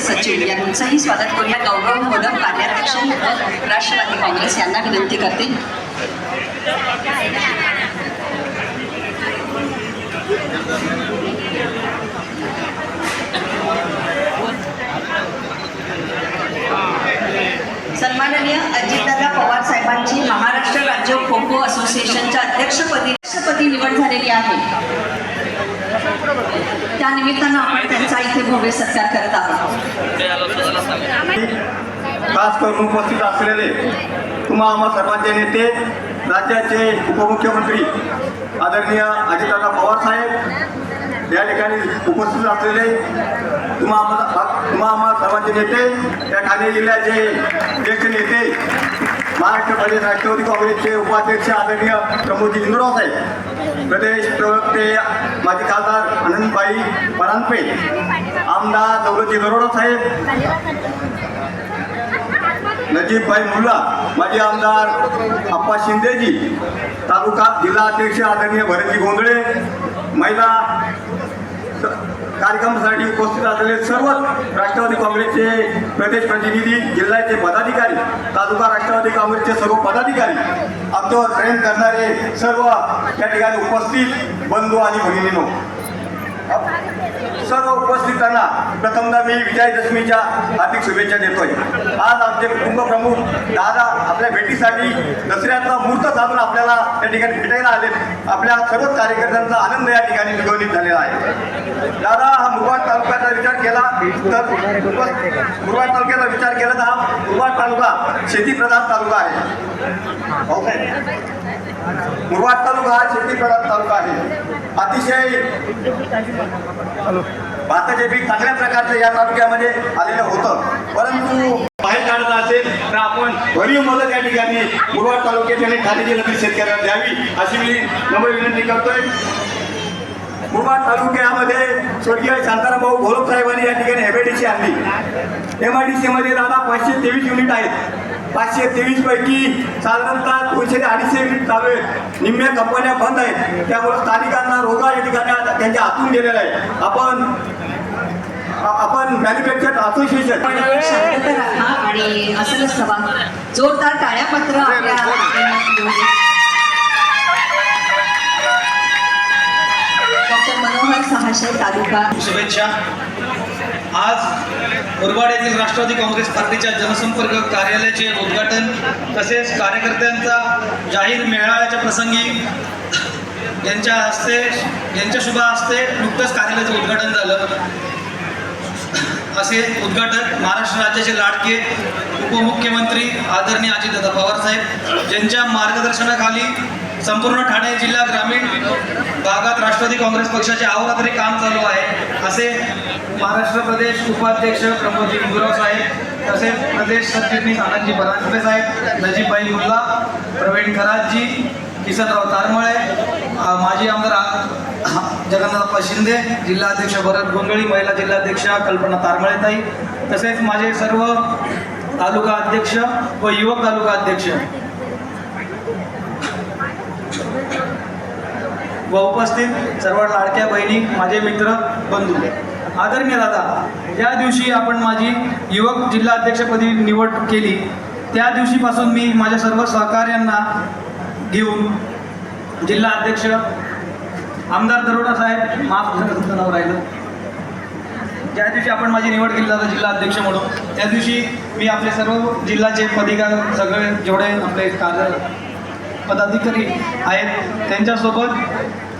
सचिव यांचंही स्वागत करूया. गौरव मोदक कार्याध्यक्ष राष्ट्रवादी काँग्रेस यांना विनंती करते. सन्माननीय अजितदादा पवार साहेबांची महाराष्ट्र राज्य खो खो असोसिएशनच्या अध्यक्षपदी अध्यक्षपदी निवड झालेली आहे. त्या निमित्तानं आपण त्यांचा इथे भव्य सत्कार करत आहोत. खास करून उपस्थित असलेले तुम्हा आम्हा सर्वांचे नेते राज्याचे उपमुख्यमंत्री आदरणीय अजितदादा पवार साहेब या ठिकाणी उपस्थित असलेले तुम्हा तुम्हा आम्हा सर्वांचे नेते या ठाणे जिल्ह्याचे ज्येष्ठ नेते महाराष्ट्र प्रदेश राष्ट्रवादी काँग्रेसचे उपाध्यक्ष आदरणीय प्रमोदजी इंदुराव साहेब प्रदेश प्रवक्ते माजी खासदार आनंदबाई परांजपे आमदार दौलती दरोडा साहेब नजीबभाई मुल्ला माजी आमदार अप्पा शिंदेजी तालुका जिल्हा अध्यक्ष आदरणीय भरतजी गोंधळे महिला कार्यक्रमासाठी उपस्थित असलेले सर्व राष्ट्रवादी काँग्रेसचे प्रदेश प्रतिनिधी जिल्ह्याचे पदाधिकारी तालुका राष्ट्रवादी काँग्रेसचे सर्व पदाधिकारी आमच्यावर प्रेम करणारे सर्व त्या ठिकाणी उपस्थित बंधू आणि भगिनीनो सर्व उपस्थितांना प्रथमदा मी विजयादशमीच्या हार्दिक शुभेच्छा देतोय. आज आमचे कुटुंब प्रमुख दादा आपल्या भेटीसाठी दसऱ्याचा मूर्त साधून आपल्याला त्या ठिकाणी भेटायला आले आपल्या सर्वच कार्यकर्त्यांचा आनंद या ठिकाणी द्विगुणित झालेला आहे. दादा हा मुरबाड तालुक्याचा विचार केला तर मुरबाड तालुक्याचा विचार केला तर हा मुरबाड तालुका शेतीप्रधान तालुका आहे. हो ओके मुरबाड तालुका हा शेतीप्रधान तालुका आहे. अतिशय भाताचे पीक चांगल्या प्रकारचं या तालुक्यामध्ये आलेलं होतं. परंतु बाहेर काढत असेल तर आपण भरीव मदत या ठिकाणी मुरबाड तालुक्याच्या आणि ठाणे जिल्ह्यातील शेतकऱ्यांना द्यावी अशी मी नम्र विनंती करतोय. मुरबाड तालुक्यामध्ये स्वर्गीय शांताराम भाऊ घोलप साहेबांनी या ठिकाणी एमआयडीसी आणली. एमआयडीसी मध्ये दादा पाचशे तेवीस युनिट आहेत. पाचशे तेवीस पैकी साधारणतः दोनशे ते अडीचशे युनिट चालू आहेत निम्म्या कंपन्या बंद आहेत. त्यामुळे स्थानिकांना रोजगार या ठिकाणी आता त्यांच्या हातून गेलेला आहे. आपण आपण मॅन्युफॅक्चर असोसिएशन आणि असलच हवा जोरदार टाळ्यापत्र आपल्या डॉक्टर मनोहर सहाशे तालुका. शुभेच्छा. आज मुरबाड येथील राष्ट्रवादी काँग्रेस पार्टीच्या जनसंपर्क कार्यालयाचे उद्घाटन तसेच कार्यकर्त्यांचा जाहीर मेळाव्याच्या प्रसंगी यांच्या हस्ते यांच्या शुभ हस्ते नुकतंच कार्यालयाचं उद्घाटन झालं. असे उद्घाटन महाराष्ट्र राज्याचे लाडके उपमुख्यमंत्री आदरणीय अजितदादा पवार साहेब ज्यांच्या मार्गदर्शनाखाली संपूर्ण ठाणे जिल्हा ग्रामीण भागात राष्ट्रवादी काँग्रेस पक्षाचे अहोरात्री काम चालू आहे. असे महाराष्ट्र प्रदेश उपाध्यक्ष प्रमोदजी इंदुराव साहेब तसेच प्रदेश सरचिटणीस आनंदजी परांजपे साहेब नजीबभाई मुल्ला प्रवीण खरातजी किसनराव तारमळे माजी आमदार जगन्नाथप्पा शिंदे जिल्हाध्यक्ष भरत गोंधळी महिला जिल्हाध्यक्षा कल्पना तारमळेताई तसेच माझे सर्व तालुका अध्यक्ष व युवक तालुका अध्यक्ष व उपस्थित सर्व लाडक्या बहिणी माझे मित्र बंधू. आदरणीय दादा ज्या दिवशी आपण माझी युवक जिल्हा अध्यक्षपदी निवड केली. त्या दिवशीपासून मी माझ्या सर्व सहकार्यांना घेऊन जिल्हा अध्यक्ष आमदार दरोडा साहेब माफ नाव राहिलं. ज्या दिवशी आपण माझी निवड केली जातं जिल्हा अध्यक्ष म्हणून त्या दिवशी मी आपले सर्व जिल्ह्याचे पदिका सगळे जेवढे आपले कार्य पदाधिकारी आहेत त्यांच्यासोबत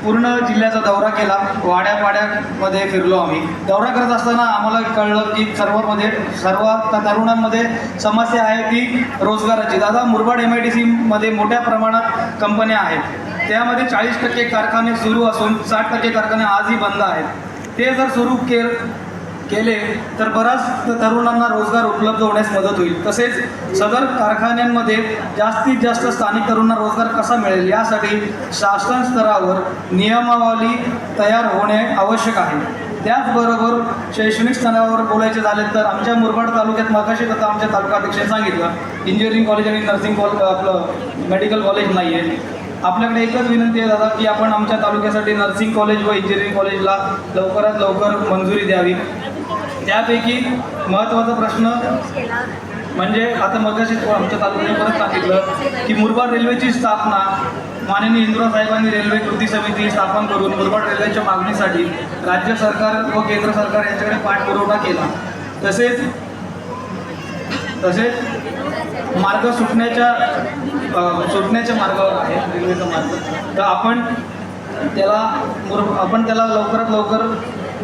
पूर्ण जिल्ह्याचा दौरा केला. वाड्यापाड्यामध्ये फिरलो आम्ही. दौरा करत असताना आम्हाला कळलं की सर्वमध्ये सर्व तरुणांमध्ये समस्या आहे ती रोजगाराची. दादा मुरबाड एम आय डी सीमध्ये मोठ्या प्रमाणात कंपन्या आहेत. त्यामध्ये चाळीस टक्के कारखाने सुरू असून साठ टक्के कारखाने आजही बंद आहेत. ते जर सुरू के केले तर बऱ्याच तरुणांना रोजगार उपलब्ध होण्यास मदत होईल. तसेच सदर कारखान्यांमध्ये जास्तीत जास्त स्थानिक तरुणांना रोजगार कसा मिळेल यासाठी शासन स्तरावर नियमावली तयार होणे आवश्यक आहे. त्याचबरोबर शैक्षणिक स्तरावर बोलायचे झाले तर आमच्या मुरबाड तालुक्यात मगाशी आता आमच्या तालुकाध्यक्षांनी सांगितलं इंजिनिअरिंग कॉलेज आणि नर्सिंग कॉल आपलं मेडिकल कॉलेज नाही आहे आपल्याकडे एकच विनंती आहे दादा की आपण आमच्या तालुक्यासाठी नर्सिंग कॉलेज व इंजिनिअरिंग कॉलेजला लवकरात लवकर मंजुरी द्यावी. त्यापैकी महत्त्वाचा प्रश्न म्हणजे आता मगाशी आमच्या तालुक्याने परत सांगितलं की मुरबाड रेल्वेची स्थापना माननीय इंदिरा साहेबांनी रेल्वे कृती समिती स्थापन करून मुरबाड रेल्वेच्या मागणीसाठी राज्य सरकार व केंद्र सरकार यांच्याकडे पाठपुरवठा केला. तसेच तसेच मार्ग सुटण्याच्या सुटण्याच्या मार्गावर आहे रेल्वेचा मार्ग. तर आपण त्याला मुर आपण त्याला लवकरात लवकर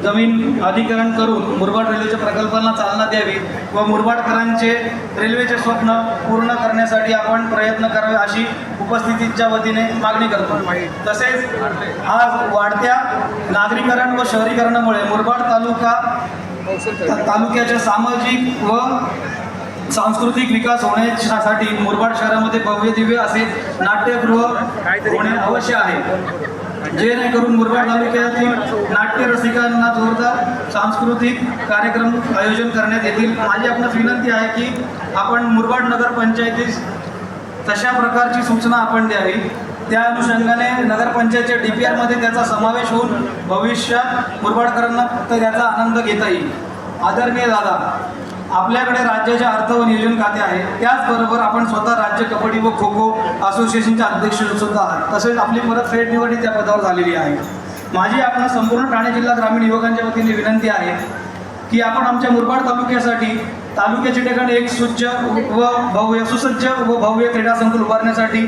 जमीन अधिकरण करून मुरबाड रेल्वेच्या प्रकल्पांना चालना द्यावी व मुरबाडकरांचे रेल्वेचे स्वप्न पूर्ण करण्यासाठी आपण प्रयत्न करावे अशी उपस्थितीच्या वतीने मागणी करतो. तसेच आज वाढत्या नागरीकरण व शहरीकरणामुळे मुरबाड तालुका तालुक्याच्या सामाजिक व सांस्कृतिक विकास होण्यासाठी मुरबाड शहरामध्ये भव्य दिव्य असे नाट्यगृह होणे अवश्य आहे. जेणेकरून मुरबाड तालुक्यातील नाट्य रसिकांना जोरदार सांस्कृतिक कार्यक्रम आयोजन करण्यात येतील. माझी आपणास विनंती आहे की आपण मुरबाड नगरपंचायतीस तशा प्रकारची सूचना आपण द्यावी. त्या अनुषंगाने नगरपंचायतच्या डी पी आरमध्ये त्याचा समावेश होऊन भविष्यात मुरबाडकरांना फक्त त्याचा आनंद घेता येईल. आदरणीय दादा आपल्याकडे राज्याचे अर्थ व नियोजन खाते आहे. त्याचबरोबर आपण स्वतः राज्य कबड्डी व खो खो असोसिएशनचे अध्यक्ष सुद्धा आहात. तसेच आपली परत फेड निवडी त्या पदावर झालेली आहे. माझी आपण संपूर्ण ठाणे जिल्हा ग्रामीण युवकांच्या वतीने विनंती आहे की आपण आमच्या मुरबाड तालुक्यासाठी तालुक्याच्या ठिकाणी एक सुच्च व भव्य सुसज्ज व भव्य क्रीडा संकुल उभारण्यासाठी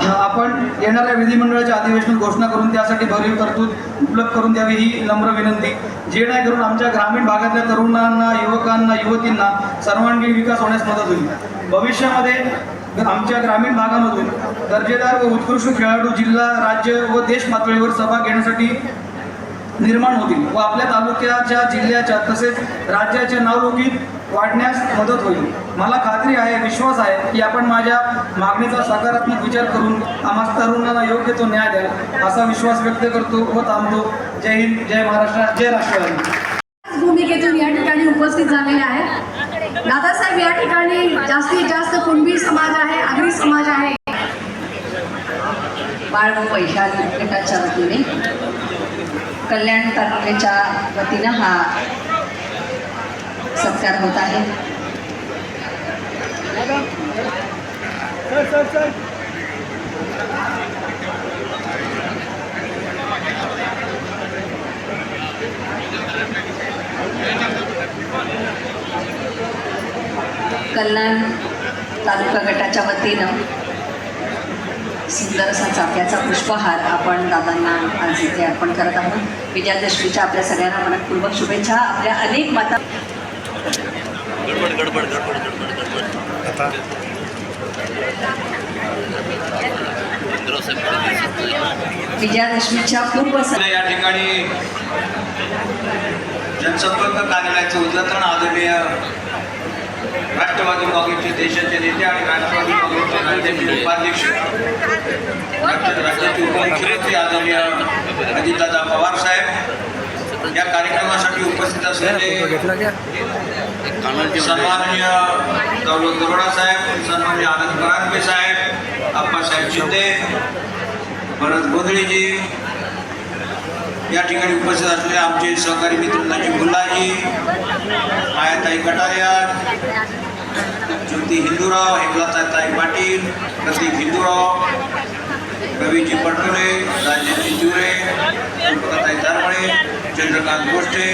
आपण येणाऱ्या विधिमंडळाच्या अधिवेशनात घोषणा करून त्यासाठी भरीव तरतूद उपलब्ध करून द्यावी ही नम्र विनंती. जेणेकरून आमच्या ग्रामीण भागातल्या तरुणांना युवकांना युवतींना सर्वांगीण विकास होण्यास मदत होईल. भविष्यामध्ये आमच्या ग्रामीण भागामधून दर्जेदार व उत्कृष्ट खेळाडू जिल्हा राज्य व देश पातळीवर सभा घेण्यासाठी निर्माण होतील व आपल्या तालुक्याच्या जिल्ह्याच्या तसेच राज्याचे नावलौकिक वाढण्यास मदत होईल. मला खात्री आहे विश्वास आहे की आपण माझ्या मागणीचा सकारात्मक विचार करून आम्हा तरुणांना योग्य तो न्याय द्याल असा विश्वास व्यक्त करतो व थांबतो. जय हिंद जय महाराष्ट्र जय राष्ट्रवादी. भूमिकेतून या ठिकाणी उपस्थित झालेले आहेत दादासाहेब या ठिकाणी जास्तीत जास्त कुणबी समाज आहे आगरी समाज आहे? बाळ व पैशाल गटाच्या वतीने. कल्याण तालुक्याच्या वतीनं हा सत्कार होत आहे. कल्याण तालुका गटाच्या वतीनं सुंदर असा चाफ्याचा पुष्पहार आपण दादांना आज इथे अर्पण करत आहोत. विजयादशमीच्या आपल्या सगळ्यांना मनपूर्वक शुभेच्छा. आपल्या अनेक माता विजयादशमीच्या पूर्व स- या ठिकाणी जनसंपर्क कार्यालयाचं उद्घाटन आदरणीय राष्ट्रवादी काँग्रेसचे देशाचे नेते आणि राष्ट्रवादी काँग्रेसचे राज्याचे उपाध्यक्ष डॉक्टर राज्याचे उपमुख्यमंत्री आदरणीय अजितदादा पवार साहेब या कार्यक्रमासाठी उपस्थित असलेले सन्माननीय दौलत दरोडा साहेब सन्माननीय आनंद परांजपे साहेब आप्पासाहेब शिंदे भरत गोंधळीजी या ठिकाणी उपस्थित असलेले आमचे सहकारी मित्र नजीब मुल्लाजी मायाताई कटारिया ज्योती हिंदूराव हेमलताताई पाटील प्रतीक हिंदूराव रवीजी पटोले राजेश चिवरे कल्पनाताई तारमळे चंद्रकांत गोष्टे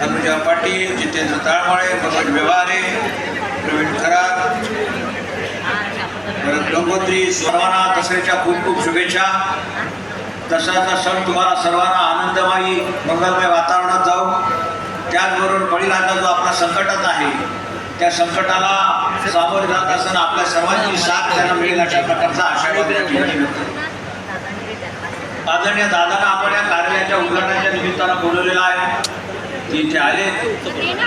तनुजा पाटील जितेंद्र ताळमाळे मनोज व्यवहारे प्रवीण खरात भरत गंगोत्री सर्वांना दसऱ्याच्या खूप खूप शुभेच्छा. दसऱ्याचा सण तुम्हाला सर्वांना आनंदमयी मंगलमय वातावरणात जाऊ त्याचबरोबर बळीराजा जो आपला संकटात आहे त्या संकटाला सामोरे जात असताना आपल्या सर्वांची साथ त्यांना मिळेल अशा प्रकारचा आशावाद या ठिकाणी व्यक्त करतो. आदरणीय दादांना आपण या कार्यालयाच्या उद्घाटनाच्या निमित्तानं बोलवलेलं आहे. ते इथे आले.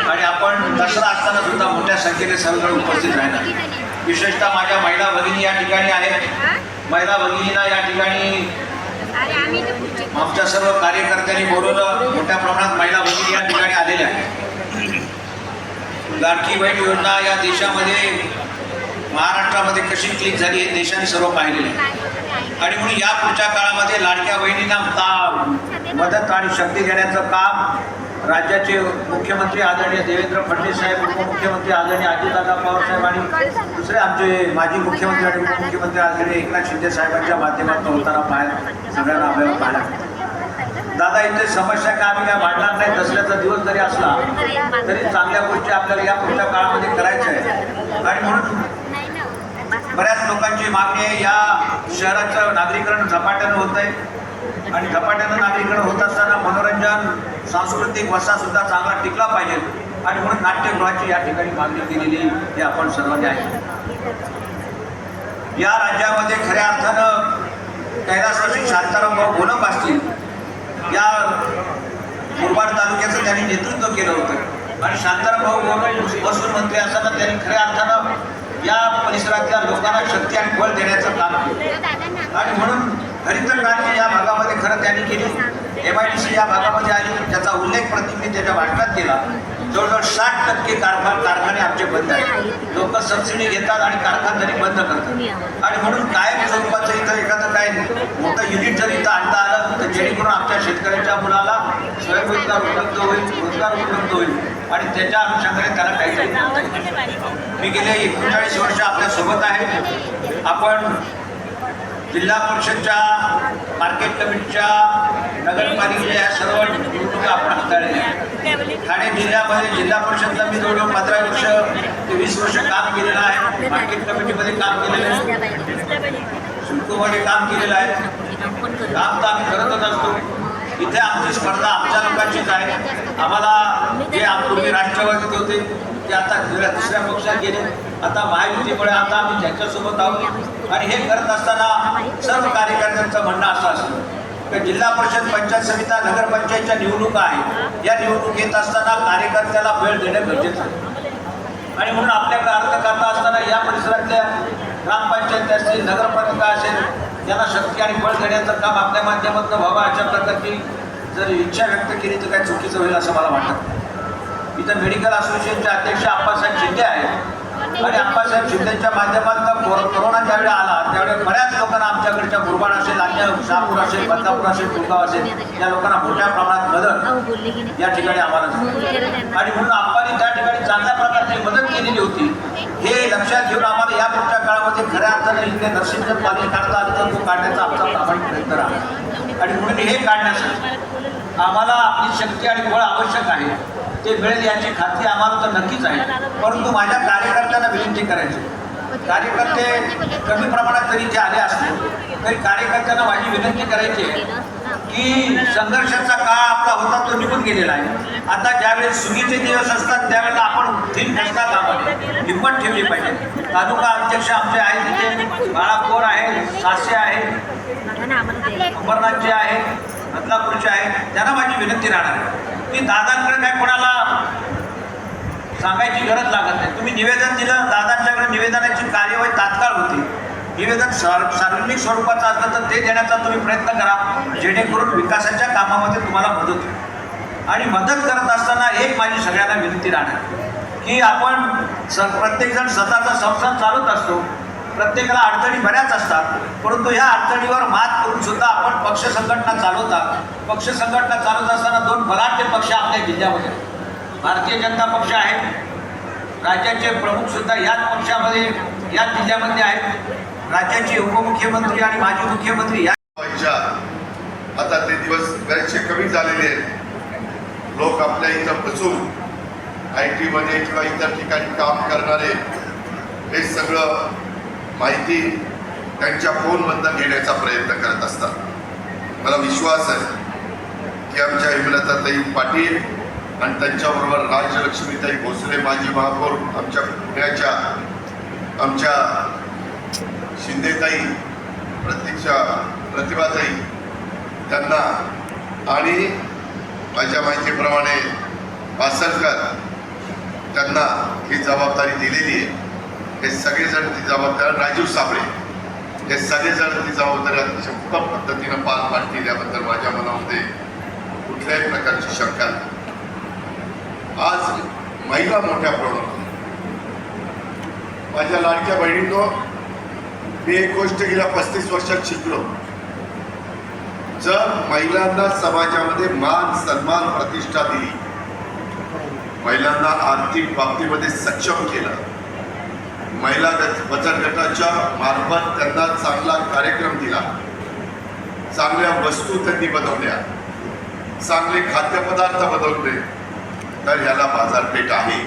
आणि आपण दसरा असताना सुद्धा मोठ्या संख्येने सर्वजण उपस्थित राहणार. विशेषतः माझ्या महिला भगिनी या ठिकाणी आहेत. महिला भगिनींना या ठिकाणी आमच्या सर्व कार्यकर्त्यांनी बोलवलं. मोठ्या प्रमाणात महिला भगिनी या ठिकाणी आलेल्या आहेत. लाडकी बहीण योजना या देशामध्ये महाराष्ट्रामध्ये कशी क्लिक झाली हे देशाने सर्व पाहिलेलं आहे. आणि म्हणून या पुढच्या काळामध्ये लाडक्या बहिणींना काम मदत आणि शक्ती देण्याचं काम राज्याचे मुख्यमंत्री आदरणीय देवेंद्र फडणवीस साहेब उपमुख्यमंत्री आदरणीय अजितदादा पवार साहेब आणि दुसरे आमचे माजी मुख्यमंत्री आणि उपमुख्यमंत्री आदरणीय एकनाथ शिंदे साहेबांच्या माध्यमातून होताना पाहायला सगळ्यांना आपल्याला पाहायला दादा इथे समस्या काय आम्ही काय वाढणार नाही दसऱ्याचा दिवस जरी असला तरी चांगल्या गोष्टी आपल्याला या पुढच्या काळामध्ये करायच्या आहे आणि म्हणून बऱ्याच लोकांची मागणी आहे या शहराचं नागरीकरण झपाट्यानं होत आहे आणि झपाट्यानं नागरीकरण होत असताना मनोरंजन सांस्कृतिक वसा सुद्धा चांगला टिकला पाहिजे. आणि म्हणून नाट्यगृहाची या ठिकाणी मागणी केलेली हे आपण सर्वांनी आहे या राज्यामध्ये खऱ्या अर्थानं कैलासवासी शांताराम भाऊ गोलप असतील या मुरबाड तालुक्याचं त्यांनी नेतृत्व केलं होतं. आणि शांताराम भाऊ गोलप महसूल मंत्री असताना त्यांनी खऱ्या अर्थानं या परिसरातल्या लोकांना शक्ती आणि बळ देण्याचं काम केलं. आणि म्हणून हरित गांधी या भागामध्ये खरं त्यांनी केली. एम आय डी सी या भागामध्ये आली. त्याचा उल्लेख प्रतिनिधी त्याच्या भाषणात केला. जवळजवळ साठ टक्के कारखान कारखाने आमचे बंद आहेत. लोक सबसिडी घेतात आणि कारखानदारी बंद करतात. आणि म्हणून कायम स्वरूपाचं इथं एखादं काय मोठं युनिट जर इथं आणता आलं तर जेणेकरून आमच्या शेतकऱ्याच्या मुलाला स्वयंरोजगार उपलब्ध होईल रोजगार उपलब्ध होईल. आणि त्याच्या अनुषंगाने त्याला येईल मी गेले एकोणचाळीस वर्ष आपल्यासोबत आहे. आपण जिल्हा परिषदच्या मार्केट कमिटीच्या नगरपालिकेच्या या सर्व निवडणुका आपण हाताळल्या. ठाणे जिल्ह्यामध्ये जिल्हा परिषदला मी जवळजवळ पंधरा वर्ष ते वीस वर्ष काम केलेलं आहे. मार्केट कमिटीमध्ये काम केलेलं आहे. शुल्कमध्ये काम केलेलं आहे. काम तर आम्ही करतच असतो. इथे आमची स्पर्धा आमच्या लोकांचीच आहे. आम्हाला जे पूर्वी राष्ट्रवादीत होते ते आता दुसऱ्या दुसऱ्या पक्षात गेले. आता महायुतीमुळे आता आम्ही त्यांच्यासोबत आहोत आणि हे करत असताना सर्व कार्यकर्त्यांचं म्हणणं असं असतं की जिल्हा परिषद पंचायत समिता नगरपंचायतच्या निवडणुका आहेत. या निवडणूक येत असताना कार्यकर्त्याला वेळ देणं गरजेचं आहे. आणि म्हणून आपल्याकडे अर्थ करता असताना या परिसरातल्या ग्रामपंचायत असतील नगरपालिका असेल त्यांना शक्ती आणि बळ देण्याचं काम आपल्या माध्यमातून व्हावं अशा प्रकारची जर इच्छा व्यक्त केली तर काय चुकीचं होईल असं मला वाटत नाही. इथं मेडिकल असोसिएशनचे अध्यक्ष आप्पासाहेब शिंदे आहेत आणि आप्पासाहेब शिंदेच्या माध्यमातून कोरो- कोरोना ज्यावेळी आला त्यावेळी बऱ्याच लोकांना आमच्याकडच्या मुरबाड असेल अन्य शहापूर असेल बदलापूर असेल कुलगाव असेल त्या लोकांना मोठ्या प्रमाणात मदत या ठिकाणी आम्हाला झाली. आणि म्हणून आप्पांनी त्या ठिकाणी चांगल्या प्रकारची मदत केलेली होती हे लक्षात घेऊन आम्हाला या खऱ्या अर्थाने इथे नर्सिंग पाणी काढता आलं तर तो काढण्याचा आमचा प्रामाणिक प्रयत्न राहणार. आणि म्हणून हे काढण्यासाठी आम्हाला आपली शक्ती आणि बळ आवश्यक आहे. ते मिळेल याची खात्री आम्हाला तर नक्कीच आहे. परंतु माझ्या कार्यकर्त्यांना विनंती करायची. कार्यकर्ते कमी प्रमाणात तरी जे आले असतील तरी कार्यकर्त्यांना माझी विनंती करायची आहे. की संघर्षाचा काळ आपला होता तो निघून गेलेला आहे. आता ज्यावेळेस सुगीचे दिवस असतात त्यावेळेला आपण थीम ठसका कामाने हिंमत ठेवली पाहिजे. तालुका अध्यक्ष आमचे आहेत तिथे बाळापूर आहे सासे आहे अंबरनाथचे आहे बदलापूरचे आहे. त्यांना माझी विनंती राहणार आहे. की दादांकडे काय कोणाला सांगायची गरज लागत नाही. तुम्ही निवेदन दिलं दादांच्याकडे निवेदनाची कार्यवाही तात्काळ होती. निवेदन सार सार्वजनिक स्वरूपाचं असलं तर ते देण्याचा तुम्ही प्रयत्न करा जेणेकरून विकासाच्या कामामध्ये तुम्हाला मदत होईल. आणि मदत करत असताना एक माझी सगळ्यांना विनंती राहणार. की आपण स प्रत्येकजण स्वतःचा संसार चालत असतो. प्रत्येकाला अडचणी बऱ्याच असतात. परंतु ह्या अडचणीवर मात करून सुद्धा आपण पक्ष संघटना चालवतात पक्ष संघटना चालवत असताना दोन बलाढ्य पक्ष आपल्या जिल्ह्यामध्ये भारतीय जनता पक्ष आहे राज्याचे प्रमुख सुद्धा याच पक्षामध्ये याच जिल्ह्यामध्ये आहेत. राज्याचे उपमुख्यमंत्री आणि माजी मुख्यमंत्री या आता ते दिवस बरेचसे कमी झालेले आहेत. लोक आपल्या इथं बसून आय टीमध्ये किंवा इतर ठिकाणी काम करणारे हे सगळं माहिती त्यांच्या फोनमधनं घेण्याचा प्रयत्न करत असतात. मला विश्वास आहे की आमच्या हेमलताताई पाटील आणि त्यांच्याबरोबर राजलक्ष्मीताई भोसले माजी महापौर आमच्या पुण्याच्या आमच्या शिंदेताई प्रतीक्षा प्रतिभाताई त्यांना आणि माझ्या माहितीप्रमाणे पासलकर त्यांना ही जबाबदारी दिलेली आहे. हे सगळेजण ती जबाबदारी राजीव साबळे हे सगळेजण ती जबाबदारी अतिशय उत्तम पद्धतीनं पार पाडतील याबद्दल माझ्या मनामध्ये कुठल्याही प्रकारची शंका नाही. आज महिला मोठ्या प्रमाणात. माझ्या लाडक्या बहिणींनो मी एक गोष्ट गेल्या पस्तीस वर्षात शिकलो. जर महिलांना समाजामध्ये मान सन्मान प्रतिष्ठा दिली महिलांना आर्थिक बाबतीमध्ये सक्षम केलं महिला बचत गटाच्या मार्फत त्यांना चांगला कार्यक्रम दिला चांगल्या वस्तू त्यांनी बनवल्या चांगले खाद्यपदार्थ बनवले तर ह्याला बाजारपेठ आहे.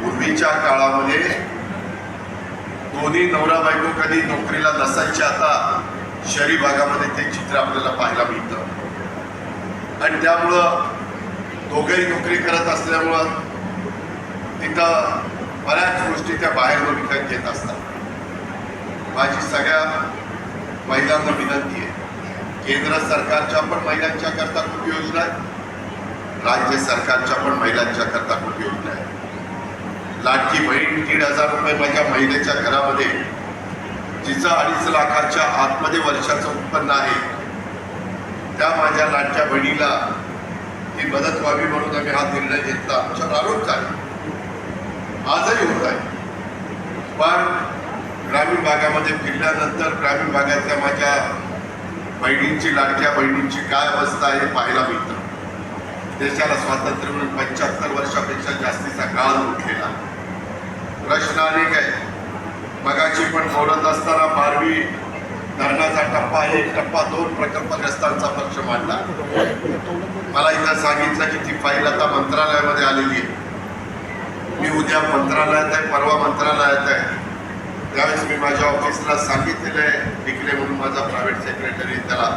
पूर्वीच्या काळामध्ये दोन्ही नवरा बायको कधी नोकरीला नसायचे आता शहरी भागामध्ये ते चित्र आपल्याला पाहायला मिळतं. आणि त्यामुळं दोघंही नोकरी करत असल्यामुळं तिथं बऱ्याच गोष्टी त्या बाहेरून विकत घेत असतात. माझी सगळ्या महिलांना विनंती आहे. केंद्र सरकारच्या पण महिलांच्या करता खूप योजना आहेत. राज्य सरकारच्या पण महिलांच्या करता खूप योजना आहेत. लाडकी बहीण दीड हजार रुपये माझ्या महिलेच्या घरामध्ये जिचं अडीच लाखाच्या आतमध्ये वर्षाचं उत्पन्न आहे त्या माझ्या लाडक्या बहिणीला ही मदत व्हावी म्हणून आम्ही हा निर्णय घेतला. आमच्या प्रारूप आहे. आजही होत आहे. पण ग्रामीण भागामध्ये फिरल्यानंतर ग्रामीण भागातल्या माझ्या बहिणींची लाडक्या बहिणींची काय अवस्था आहे हे पाहायला मिळतं. देशाला स्वातंत्र्य म्हणून पंच्याहत्तर वर्षापेक्षा जास्तीचा काळ उठलेला प्रश्न अनेक आहे मगाची पण बोलत असताना बारवी धरणाचा टप्पा एक टप्पा दोन प्रकल्पग्रस्तांचा पक्ष मांडला. मला इथं सांगितलं की ती फाईल आता मंत्रालयामध्ये आलेली आहे. मी उद्या मंत्रालयात आहे परवा मंत्रालयात आहे. त्यावेळेस मी माझ्या ऑफिसला सांगितलेलं आहे डिक्ले म्हणून माझा प्रायव्हेट सेक्रेटरी त्याला.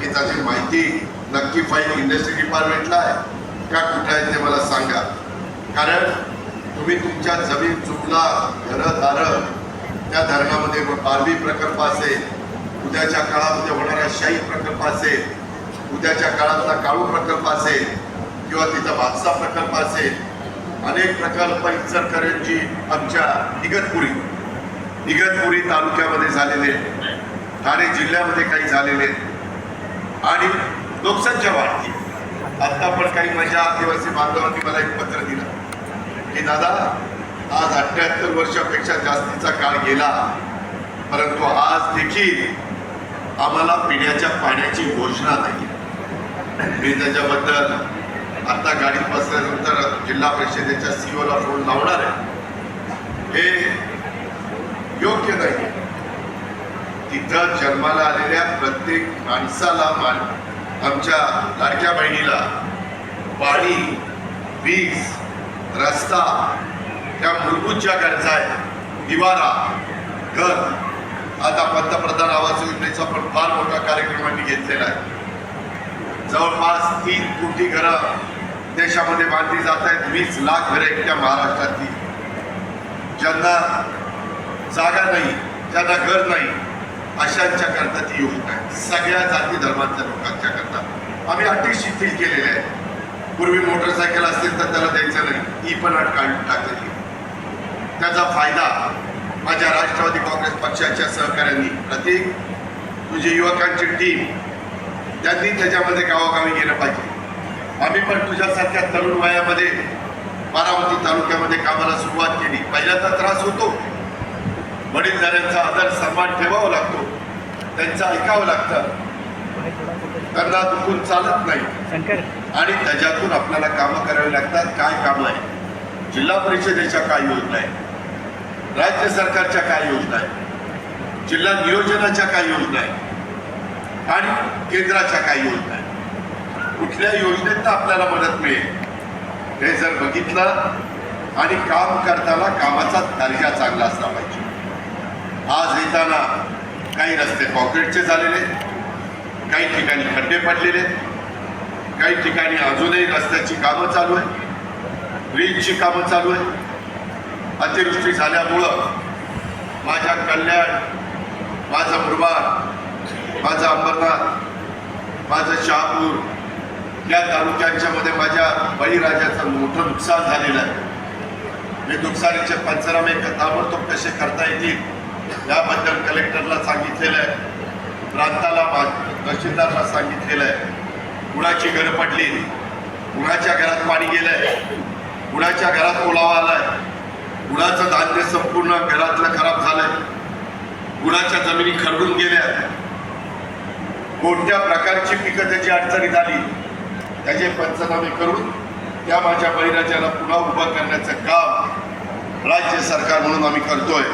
की त्याची माहिती नक्की फाईल इंडस्ट्री डिपार्टमेंटला आहे. का कुठे आहे ते मला सांगा. कारण तुम्ही तुमच्या जमीन चुकला घरं दारं त्या धरणामध्ये मग बारवी प्रकल्प असेल उद्याच्या काळामध्ये होणारा शाही प्रकल्प असेल उद्याच्या काळातला काळू प्रकल्प असेल किंवा तिथं भातसा प्रकल्प असेल अनेक प्रकल्प इचलकरंजी आमच्या इगतपुरी इगतपुरी तालुक्यामध्ये झालेले ठाणे जिल्ह्यामध्ये काही झालेले आणि लोकसंख्या वाढती. आता पण काही माझ्या आदिवासी बांधवांनी मला एक पत्र दिलं. की दादा आज अठ्ठ्याहत्तर वर्षापेक्षा जास्तीचा काळ गेला परंतु आज देखील आम्हाला पिण्याच्या पाण्याची घोषणा नाही. मी त्याच्याबद्दल आता गाडीत बसल्यानंतर जिल्हा परिषदेच्या सीओला फोन लावणार आहे. हे योग्य नाही. तिथं जन्माला आलेल्या प्रत्येक माणसाला मान आमच्या लाडक्या बहिणीला पाणी वीज रस्ता त्या मूलभूत ज्या गरजा आहेत. निवारा घर. आता पंतप्रधान आवास योजनेचा पण फार मोठा कार्यक्रमांनी घेतलेला आहे. जवळपास तीन कोटी घरं देशामध्ये बांधली जात आहेत. वीस लाख घरं एकट्या महाराष्ट्रातली. ज्यांना जागा नाही ज्यांना घर नाही अशांच्या करता ती योजना आहे. सगळ्या जाती धर्मांच्या लोकांच्या करता. आम्ही अटी शिथिल केलेल्या आहे पूर्वी मोटरसायकल असतील तर त्याला द्यायचं नाही. ही पण अट काढून टाकलेली. त्याचा फायदा माझ्या राष्ट्रवादी काँग्रेस पक्षाच्या सहकाऱ्यांनी प्रत्येक तुझी युवकांची टीम त्यांनी त्याच्यामध्ये गावोगावी गेलं पाहिजे. आम्ही पण तुझ्यासारख्या तरुण वयामध्ये बारामती तालुक्यामध्ये कामाला सुरुवात केली. पहिल्यांदा त्रास होतो. वडीलधाऱ्यांचा आदर सन्मान ठेवावा लागतो. त्यांचं ऐकावं लागतं. त्यांना दुखून चालत नाही. आणि त्याच्यातून आपल्याला कामं करावी लागतात. काय कामं आहे? जिल्हा परिषदेच्या काय योजना आहे राज्य सरकारच्या काय योजना आहे जिल्हा नियोजनाच्या काय योजना आहे आणि केंद्राच्या काय योजना आहे कुठल्या योजनेत आपल्याला मदत मिळेल? हे जर बघितलं आणि काम करताना कामाचा दर्जा चांगला असला पाहिजे. आज येताना काही रस्ते कॉन्क्रीटचे झालेले काही ठिकाणी खड्डे पडलेले काही ठिकाणी अजूनही रस्त्याची कामं चालू आहे ब्रिजची कामं चालू आहे अतिवृष्टी झाल्यामुळं माझ्या कल्याण माझं मुरबाड माझं अंबरनाथ माझं शहापूर या तालुक्यांच्यामध्ये माझ्या बळीराजाचं मोठं नुकसान झालेलं आहे. मी नुकसानीचे पंचनामे ताबडतोब कसे करता येतील याबद्दल कलेक्टरला सांगितलेलं आहे. प्रांताला मा- तहसीलदारला सांगितलेलं आहे. कुणाची घरं पडली? कुणाच्या घरात पाणी गेलंय? कुणाच्या घरात ओलावा आलाय? कुणाचं धान्य संपूर्ण घरातलं खराब झालंय? कुणाच्या जमिनी खरडून गेल्या कोणत्या प्रकारची पिकं त्याची अडचणीत आली? त्याचे पंचनामे करून त्या माझ्या बळीराजाला पुन्हा उभं करण्याचं काम राज्य सरकार म्हणून आम्ही करतोय.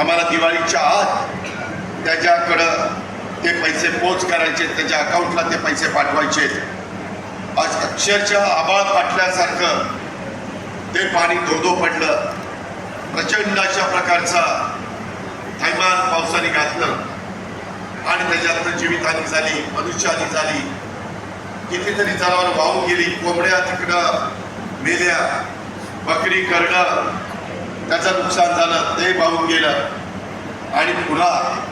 आम्हाला दिवाळीच्या आत त्याच्याकडं ते पैसे पोच करायचे त्याच्या अकाउंटला ते पैसे पाठवायचे. आज अक्षरशः आबाळ फाटल्यासारखं ते पाणी धोधो पडलं. प्रचंड अशा प्रकारचा थैमान पावसाने घातलं. आणि त्याच्यात जीवितहानी झाली मनुष्यहानी झाली. कितीतरी जनावर वाहून गेली कोंबड्या तिकडं मेल्या बकरी करणं त्याचं नुकसान झालं ते वाहून गेलं. आणि पुन्हा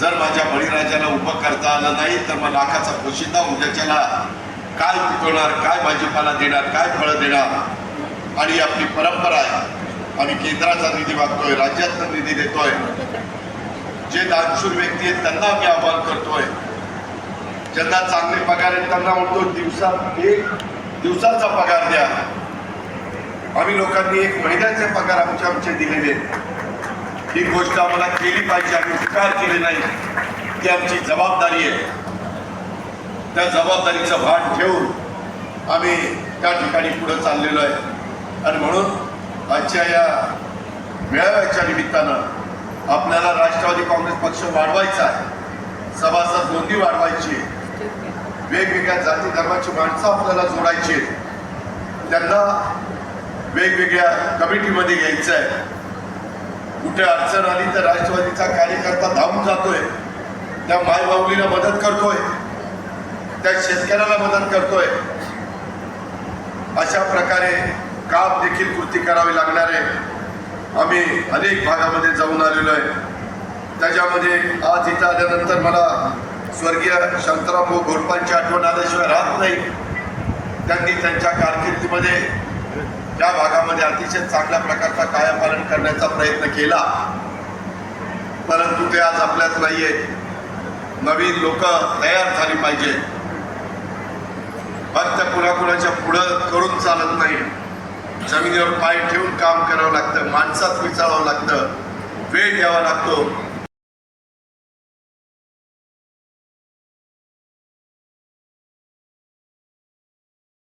जर माझ्या बळीराजाला उभं करता आलं नाही तर मग लाखाचा पोशिंदा उद्याच्याला काय पिकवणार काय भाजीपाला देणार काय फळं देणार? आणि आपली परंपरा आहे. आम्ही केंद्राचा निधी मागतोय राज्यातला निधी देतोय. जे दानशूर व्यक्ती आहेत त्यांना आम्ही आवाहन करतोय. ज्यांना चांगले पगार आहेत त्यांना म्हणतो दिवसा एक दिवसाचा पगार द्या. आम्ही लोकांनी एक महिन्याचे पगार आमचे आमचे दिलेले आहेत. ही गोष्ट आम्हाला केली पाहिजे. आम्ही स्वीकार केली नाही. ती आमची जबाबदारी आहे. त्या जबाबदारीचं भान ठेवून आम्ही त्या ठिकाणी पुढं चाललेलो आहे. आणि म्हणून आजच्या या मेळाव्याच्या निमित्तानं आपल्याला राष्ट्रवादी काँग्रेस पक्ष वाढवायचा आहे. सभासद नोंदी वाढवायची वेगवेगळ्या जाती धर्माची माणसं आपल्याला जोडायची त्यांना वेगवेगळ्या कमिटीमध्ये घ्यायचं आहे कुठे अडचण आली तर राष्ट्रवादीचा कार्यकर्ता धावून जातोय. त्या मायबाऊलीला मदत करतोय. त्या शेतकऱ्याला मदत करतोय. अशा प्रकारे काम देखील कृती करावी लागणार आहे. आम्ही अनेक भागामध्ये जाऊन आलेलो आहे. त्याच्यामध्ये आज इथं आल्यानंतर मला स्वर्गीय शांताराम भाऊ घोरपांची आठवण आल्याशिवाय राहत नाही. त्यांनी त्यांच्या कारकिर्दीमध्ये त्या भागामध्ये अतिशय चांगल्या प्रकारचा कायापालन करण्याचा प्रयत्न केला. परंतु ते आज आपल्यात नाहीये. नवीन लोक तयार झाली पाहिजे. फक्त कुणाकुणाच्या पुढं करून चालत नाही. जमिनीवर पाय ठेवून काम करावं लागतं माणसात विचारावं लागतं. वेळ द्यावा लागतो.